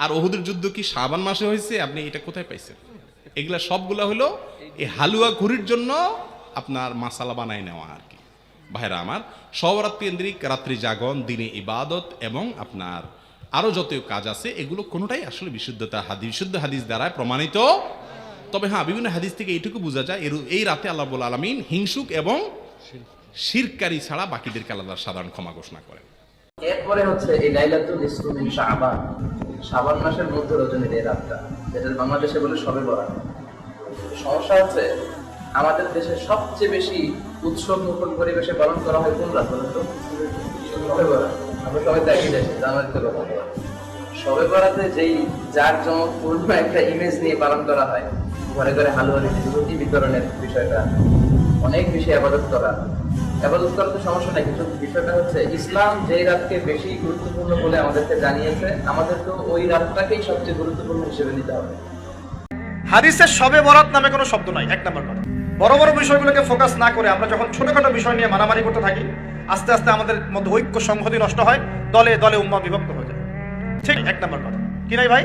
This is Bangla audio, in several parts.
আর ওহুদের যুদ্ধ কি শ্রাবণ মাসে হয়েছে? আপনি এটা কোথায় পাইছেন? এগুলা সবগুলা হলো এই হালুয়া ঘুরির জন্য আপনার মাসালা বানায় নেওয়া আর কি। ভাইরা আমার সবরাত রাত্রি জাগন, দিনে ইবাদত এবং আপনার আরও যত কাজ আছে, এগুলো কোনোটাই আসলে বিশুদ্ধতা হাদিস বিশুদ্ধ হাদিস দ্বারা প্রমাণিত। তবে হ্যাঁ বিভিন্ন হাদিস থেকে এইটুকু বোঝা যায়, এর- এই রাতে আল্লাহ আলমিন হিংসুক এবং শিরকারী ছাড়া বাকিদেরকে আলাদা সাধারণ ক্ষমা ঘোষণা করেন। এরপরে হচ্ছে এই লাইলাতুল নিসফু মিন শাবান মাসের মধ্য রজনীর এই রাতটা যেটা বাংলাদেশে বলে সবে বরাত। সমস্যা হচ্ছে, আমাদের দেশে সবচেয়ে বেশি উৎসব মুখর পরিবেশে পালন করা হয় কোন রাত বলুন তো? সবে আমরা সবাই তো একই দেশে জানুয়ারিতে কথা সবে বরাতে যেই যার জমকপূর্ণ একটা ইমেজ নিয়ে পালন করা হয়, ঘরে ঘরে হালুয়া রুটি বিতরণের বিষয়টা, অনেক বেশি আবাদত করা। আবাদত করা তো সমস্যা নাই, কিন্তু বিষয়টা হচ্ছে ইসলাম যেই রাতকে বেশি গুরুত্বপূর্ণ বলে আমাদেরকে জানিয়েছে, আমাদের তো ওই রাতটাকেই সবচেয়ে গুরুত্বপূর্ণ হিসেবে নিতে হবে। হাদিসে সবে বরাত নামে কোনো শব্দ নাই, এক নম্বর কথা। বড় বড় বিষয়গুলোকে ফোকাস না করে আমরা যখন ছোটখাটো বিষয় নিয়ে মারামারি করতে থাকি, আস্তে আস্তে আমাদের মধ্যে ঐক্য সংহতি নষ্ট হয়, দলে দলে উম্মা বিভক্ত হয়ে যায়। ঠিক এক নম্বর কথা। কি নাই ভাই?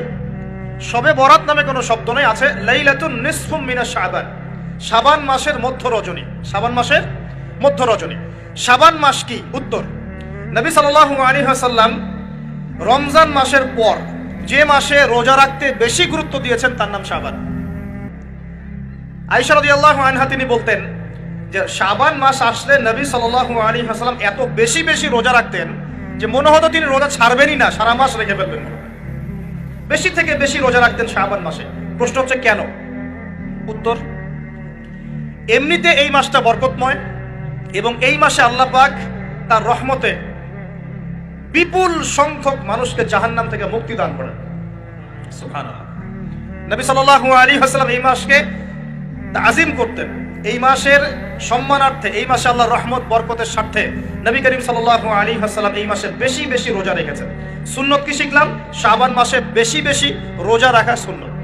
সবে বরাত নামে কোনো শব্দ নেই, আছে লাইলাতুন নিসফুম মিনা শাবান। শাবান মাসের মধ্য রজনী শাবান মাসের মধ্য রজনী। শাবান মাস কি? উত্তর। নবী সাল্লাল্লাহু আলাইহি ওয়াসাল্লাম রমজান মাসের পর যে মাসে রোজা রাখতে বেশি গুরুত্ব দিয়েছেন তার নাম শাবান। আয়েশা রাদিয়াল্লাহু আনহা তিনি বলতেন যে, শাবান মাস আসলে নবী সাল্লাল্লাহু আলাইহি ওয়াসাল্লাম এত বেশি বেশি রোজা রাখতেন যে মনে হতো তিনি রোজা ছাড়বেনই না, সারা মাস রেখে ফেলবেন। বেশি থেকে বেশি রোজা রাখতেন শাবান মাসে। প্রশ্ন হচ্ছে কেন? উত্তর, এমনিতে এই মাসটা বরকতময়। এবং এই মাসে আল্লাহ পাক তার রহমতে বিপুল সংখ্যক মানুষকে জাহান্নাম থেকে মুক্তি দান করেন। নবী সাল্লাল্লাহু আলাইহি ওয়াসাল্লাম এই মাসকে তাজিম করতেন। এই মাসের সম্মানার্থে, এই মাসে আল্লাহ রহমত, বরকতের স্বার্থে নবী করিম সাল্লাল্লাহু আলাইহি হাসলাম এই মাসে বেশি বেশি রোজা রেখেছেন। সুন্নত কি শিখলাম? শাবান মাসে বেশি বেশি রোজা রাখা সুন্নত।